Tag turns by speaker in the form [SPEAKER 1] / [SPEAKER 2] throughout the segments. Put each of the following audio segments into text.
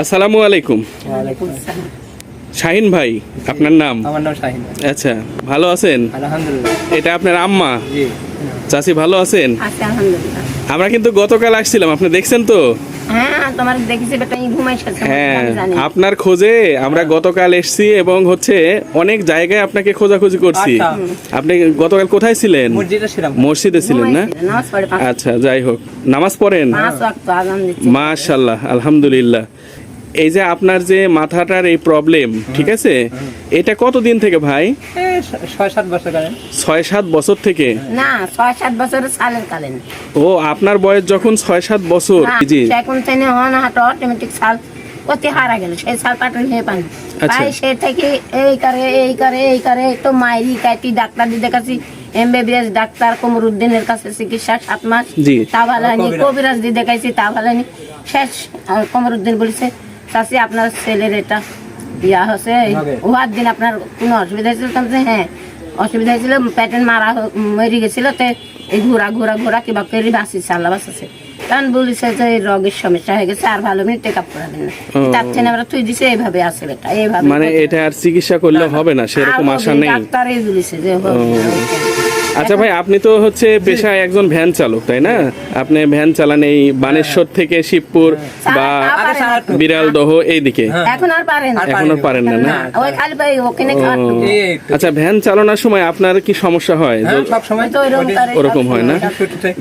[SPEAKER 1] আসসালামু আলাইকুম।
[SPEAKER 2] ওয়ালাইকুম
[SPEAKER 1] শাহিন ভাই আপনার নাম?
[SPEAKER 2] আমার নাম শাহিন
[SPEAKER 1] আচ্ছা ভালো আছেন?
[SPEAKER 2] আলহামদুলিল্লাহ।
[SPEAKER 1] এটা আপনার আম্মা?
[SPEAKER 2] জি।
[SPEAKER 1] চাচি ভালো আছেন?
[SPEAKER 3] আচ্ছা
[SPEAKER 1] আমরা কিন্তু গতকাল আসছিলাম আপনি দেখছেন তো?
[SPEAKER 3] হ্যাঁ
[SPEAKER 1] হ্যাঁ আপনার খোঁজে আমরা গতকাল এসছি এবং হচ্ছে অনেক জায়গায় আপনাকে খোঁজাখুঁজি করছি।
[SPEAKER 2] আচ্ছা।
[SPEAKER 1] আপনি গতকাল কোথায় ছিলেন?
[SPEAKER 2] মসজিদে
[SPEAKER 1] ছিলেন না? আচ্ছা যাই হোক। নামাজ পড়েন? মাশাল্লাহ আলহামদুলিল্লাহ। এই যে আপনার যে মাথাটার এই প্রবলেম ঠিক আছে? এটা কতদিন থেকে ভাই?
[SPEAKER 2] ছয় সাত বছর
[SPEAKER 1] ছয় সাত বছর থেকে?
[SPEAKER 3] না ছয় সাত বছরের সালের কালেন।
[SPEAKER 1] ও আপনার বয়স যখন ছয় সাত বছর জি।
[SPEAKER 3] এখন থেকে হন হাট অটোমেটিক সাল অতি হারা গেল সেই সাল পাটন হয়ে পানি।
[SPEAKER 1] আচ্ছা।
[SPEAKER 3] তাই সে থেকে এই করে এই করে এই করে তো মাইরি কাটি ডাক্তার দিতে কাছে এমবিবিএস ডাক্তার কমরুদ্দিনের কাছে চিকিৎসা সাত মাস।
[SPEAKER 1] জি।
[SPEAKER 3] তা ভালো
[SPEAKER 2] কবিরাজ।
[SPEAKER 3] দেখাইছি তা ভালো শেষ কমরুদ্দিন বলেছে চাষি আপনার ছেলের এটা ইয়া হচ্ছে। উহার দিন আপনার কোনো অসুবিধা হয়েছিল তখন হ্যাঁ অসুবিধা হয়েছিল প্যাটেন মারা মরে গেছিল তো এই ঘোরা ঘোরা ঘোরা কিবা করে বাঁচিছে আল্লাহ বাঁচাছে। কারণ বলেছে যে এই রোগের সমস্যা হয়ে গেছে আর ভালো মিনিট টেক আপ করাবেন না। তার থেকে আমরা তুই দিছে এইভাবে আছে বেটা এইভাবে
[SPEAKER 1] মানে এটা আর চিকিৎসা করলে হবে না সেরকম আশা নেই।
[SPEAKER 3] ডাক্তারই বলেছে যে হবে।
[SPEAKER 1] আচ্ছা ভাই আপনি তো হচ্ছে পেশায় একজন ভ্যান চালক তাই না? আপনি ভ্যান চালান এই বানেশ্বর থেকে শিবপুর বা
[SPEAKER 3] পারে না।
[SPEAKER 1] বিড়াল দহ এইদিকে।
[SPEAKER 3] এখন আর পারে না।
[SPEAKER 2] আর
[SPEAKER 1] পারেন না না।
[SPEAKER 3] ওই খালি ভাই ওখানে খাওয়ার
[SPEAKER 1] ও। আচ্ছা ভ্যান চালানোর সময় আপনার কি সমস্যা হয়?
[SPEAKER 2] হ্যাঁ, সব সময়।
[SPEAKER 3] তো ওইরকম করে
[SPEAKER 1] ওরকম হয় না?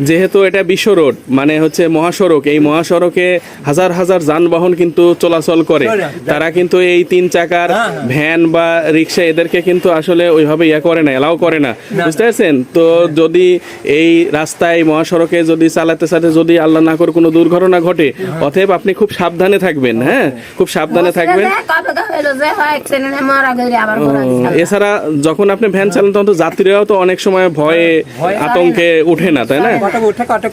[SPEAKER 1] যেহেতু এটা বিশ্ব রোড মানে হচ্ছে মহাসড়ক এই মহাসড়কে হাজার হাজার যানবাহন কিন্তু চলাচল করে। তারা কিন্তু এই তিন চাকার
[SPEAKER 2] হ্যাঁ, হ্যাঁ।
[SPEAKER 1] ভ্যান বা রিক্সা এদেরকে কিন্তু আসলে ওইভাবে ইয়া করে না এলাও করে না। বুঝতে পারছেন? তো যদি এই রাস্তায় মহাসড়কে যদি চালাতে চালাতে যদি আল্লাহ না করে কোনো দুর্ঘটনা ঘটে অতএব আপনি খুব সাবধানে থাকবেন হ্যাঁ? খুব সাবধানে থাকবেন।
[SPEAKER 3] হয়।
[SPEAKER 1] এছাড়া যখন আপনি ভ্যান চালান তখন তো যাত্রীরাও তো অনেক সময় ভয়ে আতঙ্কে উঠে না তাই না?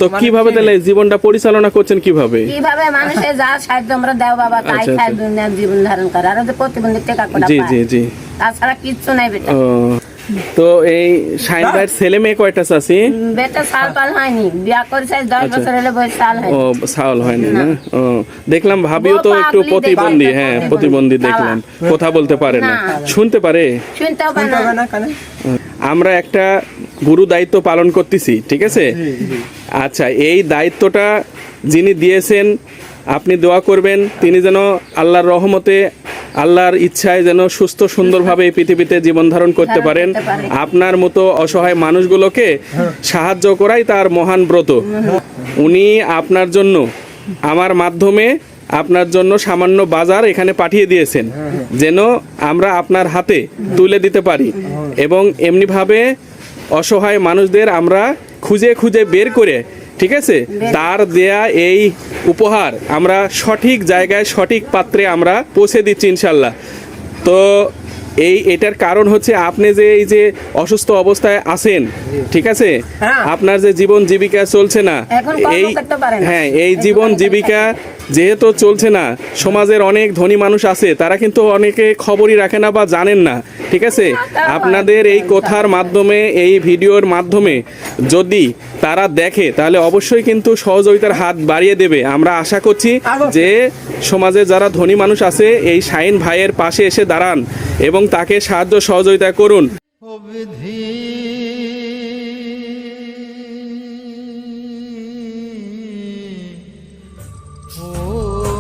[SPEAKER 1] তো
[SPEAKER 2] মানে
[SPEAKER 1] কীভাবে তাহলে জীবনটা পরিচালনা করছেন কীভাবে?
[SPEAKER 3] কীভাবে মানুষের যা সাহায্য আমরা দেও বাবা তাই
[SPEAKER 1] আচ্ছা,
[SPEAKER 3] খাই
[SPEAKER 1] আচ্ছা।
[SPEAKER 3] দুনিয়ার জীবন ধারণ করে। আর প্রতিবন্ধী টেকা করে
[SPEAKER 1] জি জি জি।
[SPEAKER 3] তাছাড়া কিচ্ছু নাই বেটা।
[SPEAKER 1] ও। তো এই শাইন ভাইয়ের ছেলে মেয়ে কয়টা চাষি
[SPEAKER 3] বেটা সাল পাল হয়নি। বিয়া করেছে দশ
[SPEAKER 1] আচ্ছা।
[SPEAKER 3] বছর হলে বয়স সাল
[SPEAKER 1] ও
[SPEAKER 3] হয়নি
[SPEAKER 1] সাউল হয়নি না? ও দেখলাম ভাবিও তো একটু প্রতিবন্ধী হ্যাঁ
[SPEAKER 3] প্রতিবন্ধী।
[SPEAKER 1] দেখলাম। কথা বলতে পারে না। শুনতে পারে?
[SPEAKER 2] শুনতে
[SPEAKER 3] না।
[SPEAKER 2] হবে না কেন?
[SPEAKER 1] আমরা একটা গুরু দায়িত্ব পালন করতেছি ঠিক আছে? আচ্ছা এই দায়িত্বটা যিনি দিয়েছেন আপনি দোয়া করবেন তিনি যেন আল্লাহর রহমতে আল্লাহর ইচ্ছায় যেন সুস্থ সুন্দরভাবে এই পৃথিবীতে জীবন ধারণ করতে পারেন। আপনার মতো অসহায় মানুষগুলোকে সাহায্য করাই তার মহান ব্রত। উনি আপনার জন্য আমার মাধ্যমে আপনার জন্য সামান্য বাজার এখানে পাঠিয়ে দিয়েছেন যেন আমরা আপনার হাতে তুলে দিতে পারি। এবং এমনিভাবে অসহায় মানুষদের আমরা খুঁজে খুঁজে বের করে ঠিক আছে? তার দেয়া এই উপহার আমরা সঠিক জায়গায় সঠিক পাত্রে আমরা পৌঁছে দিচ্ছি ইনশাল্লাহ। তো এই এটার কারণ হচ্ছে আপনি যে এই যে অসুস্থ অবস্থায় আছেন ঠিক আছে?
[SPEAKER 2] হ্যাঁ।
[SPEAKER 1] আপনার যে জীবন জীবিকা চলছে না এই। হ্যাঁ এই জীবন জীবিকা যেহেতু চলছে না সমাজের অনেক ধনী মানুষ আছে তারা কিন্তু অনেকে খবরই রাখে না বা জানেন না ঠিক আছে? আপনাদের এই কথার মাধ্যমে এই ভিডিওর মাধ্যমে যদি তারা দেখে তাহলে অবশ্যই কিন্তু সহযোগিতার হাত বাড়িয়ে দেবে। আমরা আশা করছি যে সমাজে যারা ধনী মানুষ আছে এই শাইন ভাইয়ের পাশে এসে দাঁড়ান এবং তাকে সাহায্য সহযোগিতা করুন।